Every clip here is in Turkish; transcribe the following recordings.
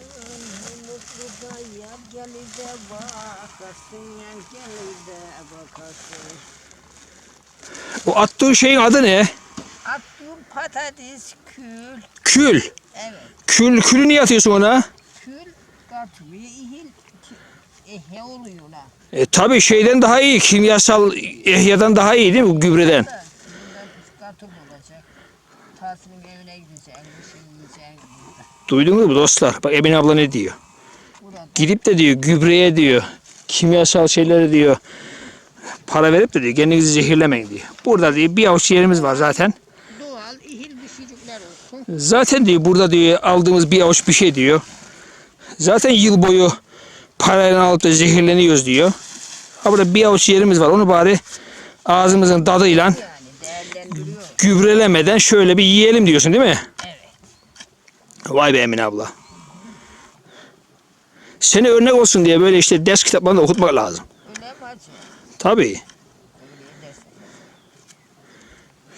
Mutlu da. O attığın şeyin adı ne? Attığım patates kül. Kül. Evet. Kül, külü niye atıyorsun ona? Kül katılıyor, ihil ehe oluyor lan. E tabi şeyden daha iyi. Kimyasal ehyadan daha iyi değil mi? Gübreden. Da Bundan katı olacak. Tahsin'in evine gideceksin, bir şey yiyeceksin. Duydunuz mu dostlar? Bak Emine abla ne diyor? Gidip de diyor gübreye diyor. Kimyasal şeyleri diyor. Para verip de diyor kendinizi zehirlemeyin diyor. Burada diyor bir avuç yerimiz var zaten. doğal ihil düşücükler olsun. Zaten diyor burada diyor aldığımız bir avuç bir şey diyor. Zaten yıl boyu parayla alıp da zehirleniyoruz diyor. Ha burada bir avuç yerimiz var. Onu bari ağzımızın tadıyla Yani gübrelemeden şöyle bir yiyelim diyorsun değil mi? Evet. Vay be Emine abla. Seni örnek olsun diye böyle işte ders kitaplarında okutmak lazım. Tabii.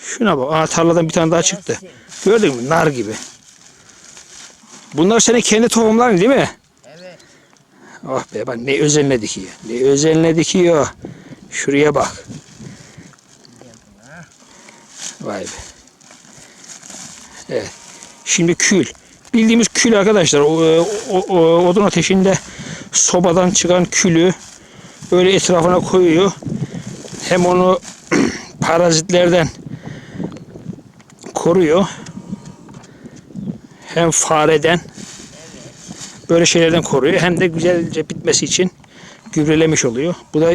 Şuna bak. Aa, tarladan bir tane daha çıktı. Gördün mü? Nar gibi. Bunlar senin kendi tohumların değil mi? Evet. Oh be bak ne özenle dikiyor. Ne özenle dikiyor. Şuraya bak. Vay be. Evet. Şimdi kül. Bildiğimiz kül arkadaşlar. O, o, o, odun ateşinde sobadan çıkan külü böyle etrafına koyuyor. Hem onu parazitlerden koruyor. Hem fareden böyle şeylerden koruyor. Hem de güzelce bitmesi için gübrelemiş oluyor. Bu da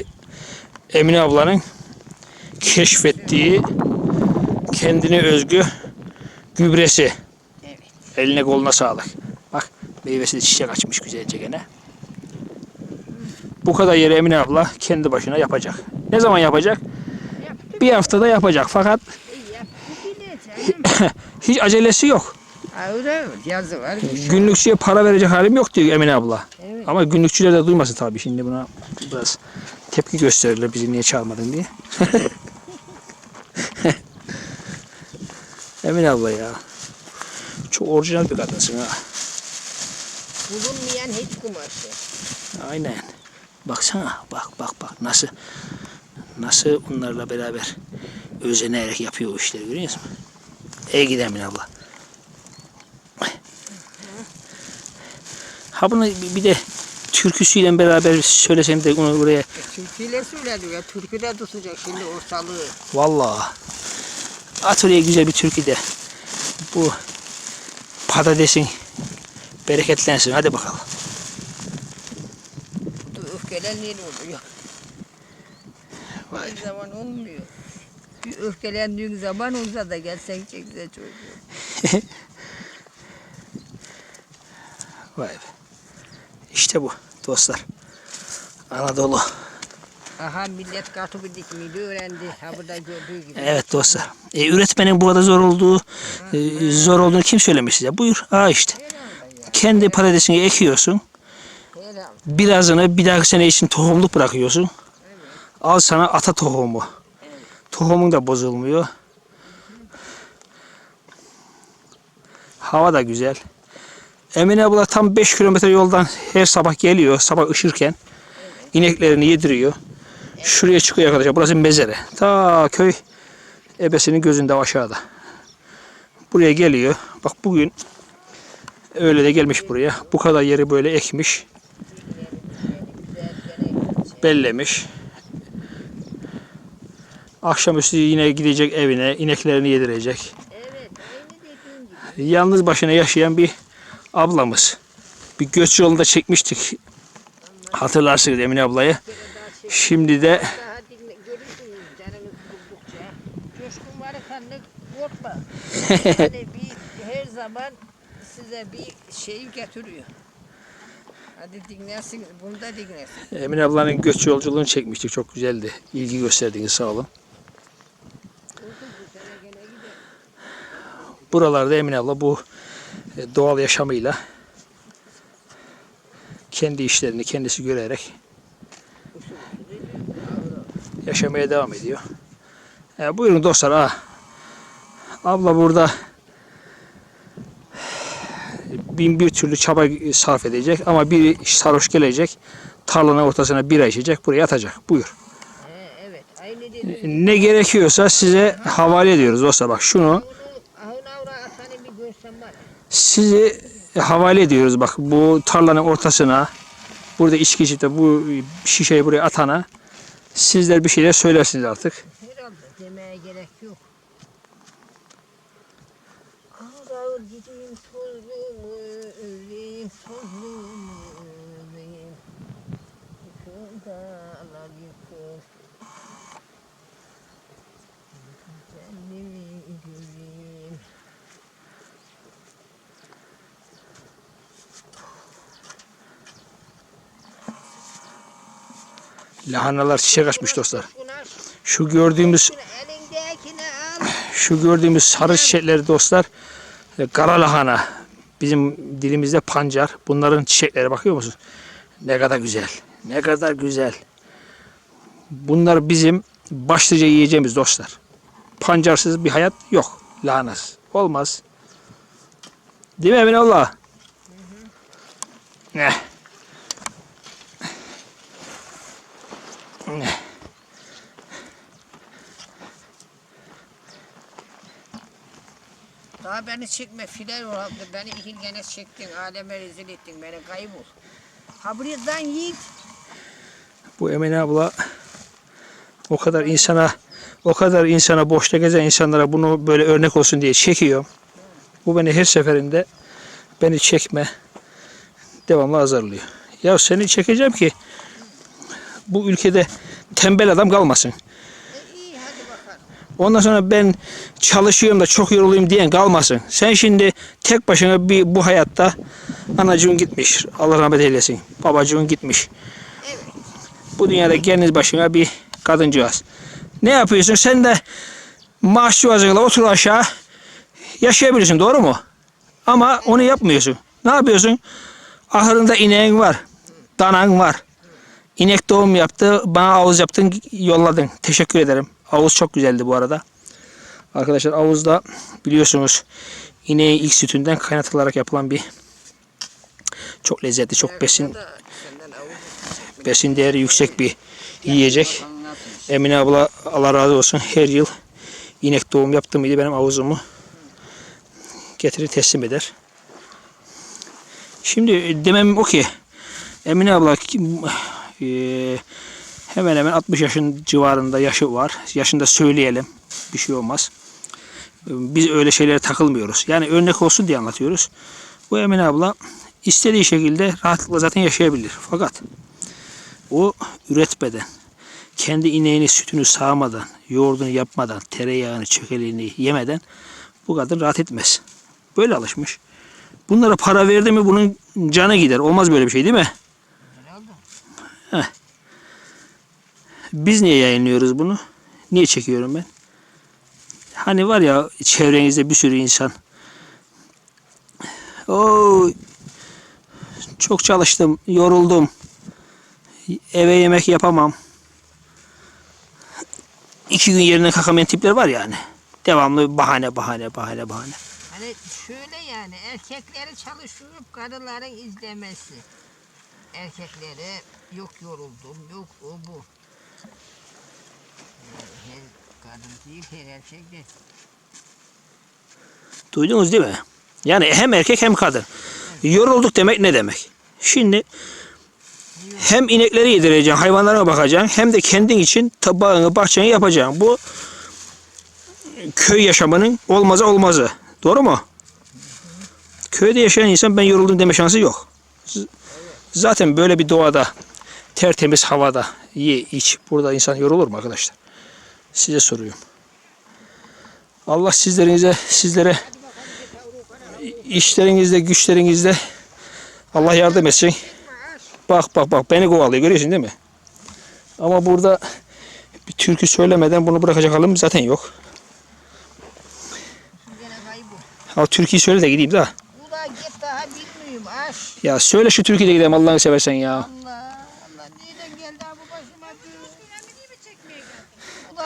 Emine ablanın keşfettiği kendine özgü gübresi. Eline koluna sağlık. Bak meyvesi de çiçek açmış güzelce gene. Bu kadar yeri Emine abla kendi başına yapacak. Ne zaman yapacak? Yaptık. Bir haftada yapacak fakat hiç acelesi yok. Öyle? Yazı var. şey. Günlükçüye para verecek halim yok diyor Emine abla. Evet. Ama günlükçüler de duymasın tabii şimdi buna biraz tepki gösterirler bizi niye çağırmadın diye. Emine abla ya. Çok orijinal bir kadınsın ha. Bulunmayan hiç kumaşı. Aynen. Baksana bak bak bak nasıl nasıl onlarla beraber özenerek yapıyor o işleri görüyor musun? İyi gidi Emine abla. Ha bunu bir- de türküsüyle beraber söylesem de onu buraya E, Türküyle söyledi ya. Türkü de tutacak şimdi ortalığı. Vallahi at oraya güzel bir türkü de bu patatesin bereketlensin hadi bakalım. Öfkelendiğin oluyor. Vay. Bir zaman olmuyor. Bir öfkelendiğin zaman olsa da gelsen çekse çocuğu. Vay be. İşte bu dostlar. Anadolu. Aha millet dikmeyi de öğrendi. Ha burada gördüğü gibi. Evet dostlar. E, üretmenin burada zor olduğu e, zor olduğunu kim söylemiş size? Buyur. Aa işte. Kendi patatesini ekiyorsun. Birazını bir dahaki sene için tohumluk bırakıyorsun. Al sana ata tohumu. Tohumun da bozulmuyor. Hava da güzel. Emine abla tam 5 kilometre yoldan her sabah geliyor. Sabah ışırken ineklerini yediriyor. Şuraya çıkıyor arkadaşlar. Burası mezere. Ta köy ebesinin gözünde aşağıda. Buraya geliyor. Bak bugün öyle de gelmiş buraya. Bu kadar yeri böyle ekmiş. Bellemiş. Akşamüstü yine gidecek evine, ineklerini yedirecek. Yalnız başına yaşayan bir ablamız. Bir göç yolunda çekmiştik. Hatırlarsınız Emine ablayı. Şimdi de. Coşkun var kanlı korkma. hani bir her zaman size bir şey getiriyor. Hadi dinlersin, bunu da dinlersin. Emine ablanın göç yolculuğunu çekmiştik. Çok güzeldi. İlgi gösterdiniz sağ olun. Buralarda Emine abla bu e, doğal yaşamıyla kendi işlerini kendisi görerek yaşamaya devam ediyor. E, buyurun dostlar. Ha. Abla burada bin bir türlü çaba sarf edecek ama biri sarhoş gelecek tarlanın ortasına bira içecek buraya atacak. Buyur. He, evet. Dediğin. Ne gerekiyorsa size havale ediyoruz dostlar. Bak şunu bir sizi havale ediyoruz. Bak bu tarlanın ortasına burada içki içip de bu şişeyi buraya atana sizler bir şeyler söylersiniz artık. Herhalde demeye gerek yok. Ağır gideyim tozlumu öleyim tozlumu öleyim. Yıkıl Lahanalar çiçek açmış dostlar. Şu gördüğümüz. Şu gördüğümüz sarı çiçekleri dostlar e, kara lahana. Bizim dilimizde pancar. Bunların çiçekleri bakıyor musun? Ne kadar güzel. Ne kadar güzel. Bunlar bizim başlıca yiyeceğimiz dostlar. Pancarsız bir hayat yok. Lahanasız. Olmaz. Değil mi Emine Allah? Ne? Ne? Beni çekme filan oldu. Beni iki gene çektin. Aleme rezil ettin. Beni kaybol. Ha buradan yiğit. Bu Emine abla o kadar insana o kadar insana boşta gezen insanlara bunu böyle örnek olsun diye çekiyor. Bu beni her seferinde beni çekme devamlı azarlıyor. Ya seni çekeceğim ki bu ülkede tembel adam kalmasın. E, iyi hadi bakalım. Ondan sonra ben çalışıyorum da çok yoruluyum diyen kalmasın. Sen şimdi tek başına bir bu hayatta anacığın gitmiş. Allah rahmet eylesin. Babacığın gitmiş. Evet. Bu dünyada kendi başına bir kadıncağız. Ne yapıyorsun? Sen de maaş çuvazıyla otur aşağı yaşayabilirsin. Doğru mu? Ama onu yapmıyorsun. Ne yapıyorsun? Ahırında ineğin var. Danan var. İnek doğum yaptı. Bana avuz yaptın yolladın. Teşekkür ederim. Avuz çok güzeldi bu arada. Arkadaşlar avuzda biliyorsunuz ineğin ilk sütünden kaynatılarak yapılan bir çok lezzetli, çok besin besin değeri yüksek bir yiyecek. Emine abla Allah razı olsun her yıl inek doğum yaptı mıydı benim avuzumu getirir teslim eder. Şimdi demem o ki Emine abla eee, hemen hemen 60 yaşın civarında yaşı var. Yaşında söyleyelim. Bir şey olmaz. Biz öyle şeylere takılmıyoruz. Yani örnek olsun diye anlatıyoruz. Bu Emine abla istediği şekilde rahatlıkla zaten yaşayabilir. Fakat o üretmeden, kendi ineğini sütünü sağmadan, yoğurdunu yapmadan, tereyağını, çökeleğini yemeden bu kadın rahat etmez. Böyle alışmış. Bunlara para verdi mi bunun canı gider. Olmaz böyle bir şey değil mi? herhalde. Biz niye yayınlıyoruz bunu? Niye çekiyorum ben? Hani var ya çevrenizde bir sürü insan. Oo, çok çalıştım, yoruldum. Eve yemek yapamam. İki gün yerine kalkamayan tipler var yani. Devamlı bahane, bahane, bahane, bahane. Hani şöyle yani erkekleri çalışıp karıların izlemesi. Erkeklere yok yoruldum, yok o bu. Duydunuz değil mi? Yani hem erkek hem kadın. Yorulduk demek ne demek? Şimdi hem inekleri yedireceksin, hayvanlara bakacaksın hem de kendin için tabağını, bahçeni yapacaksın. Bu köy yaşamının olmazı olmazı. Doğru mu? Köyde yaşayan insan ben yoruldum deme şansı yok. Zaten böyle bir doğada, tertemiz havada ye, iç. Burada insan yorulur mu arkadaşlar? Size soruyorum. Allah sizlerinize, sizlere işlerinizde, güçlerinizde Allah yardım etsin. Bak bak bak beni kovalıyor görüyorsun değil mi? Ama burada bir türkü söylemeden bunu bırakacak halim zaten yok. Ha türküyü söyle de gideyim daha. Ya söyle şu türküyü de gidelim Allah'ını seversen ya. Allah nereden geldi ha bu başıma bir. Bu da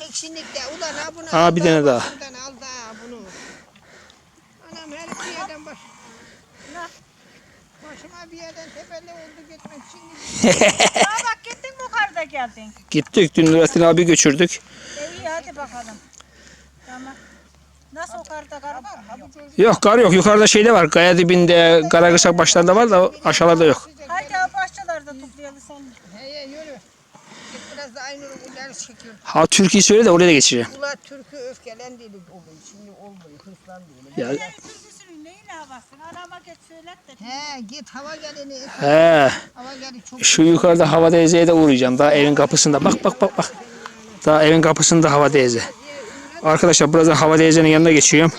De. Ulan ha bunu Aa, al bir da tane daha. Al da bunu. Anam her bir yerden baş. Başıma bir yerden tepeli oldu gitmek şimdi. Ya bak gittin mi yukarıda geldin. Gittik dün Nurettin abi göçürdük. E iyi hadi bakalım. Tamam. Nasıl yukarıda kar var mı? Yok. Kar yok. Yukarıda şeyde var. Kaya dibinde, Karagırsak başlarında var da aşağılarda yok. Ha yürü. Git biraz da çekiyor. Türkiye söyle de oraya da geçeceğim. Ula türkü öfkelen değil oluyor. Şimdi olmuyor. Hırslan değil. Ya, türküsünün neyin havasın? Anama geç söylet de. He git hava geleni. he. Hava geli çok. Şu yukarıda hava teyzeye de uğrayacağım. Daha evin kapısında. Bak bak bak bak. Daha evin kapısında hava teyze. Arkadaşlar birazdan hava teyzenin yanına geçiyorum.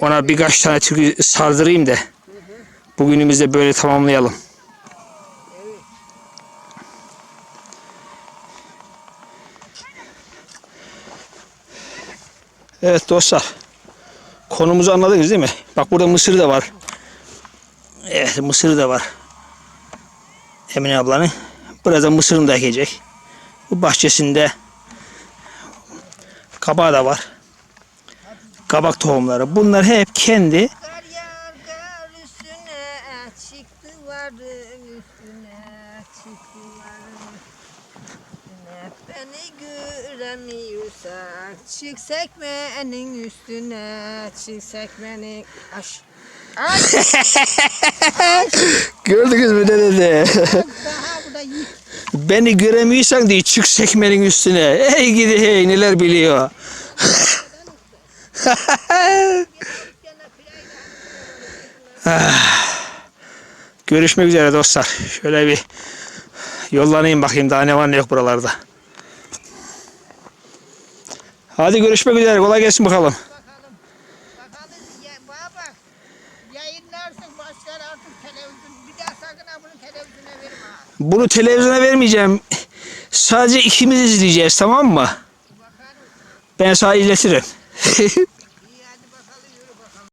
Ona birkaç tane türkü sardırayım da. Bugünümüzde böyle tamamlayalım. Evet dostlar. Konumuzu anladınız değil mi? Bak burada mısır da var. Evet mısır da var. Emine ablanın. Birazdan mısırını da ekecek. Bu bahçesinde kabağı da var. Kabak tohumları. Bunlar hep kendi Kar yağar kar üstüne çıktı varın üstüne çıktı varın üstüne beni göremiyorsak çık sekmenin üstüne çık sekmenin aş aş Gördünüz mü ne dedi? Beni göremiyorsan diye çık sekmenin üstüne. Hey gidi hey neler biliyor. Görüşmek üzere dostlar. Şöyle bir yollanayım bakayım daha ne var ne yok buralarda. Hadi görüşmek üzere. Kolay gelsin bakalım. bakalım bakalım ya, bana bak yayınlarsın başlar artık televizyon bir daha sakın bunu televizyona verme Bunu televizyona vermeyeceğim. Sadece ikimiz izleyeceğiz tamam mı? Ben sana izletirim.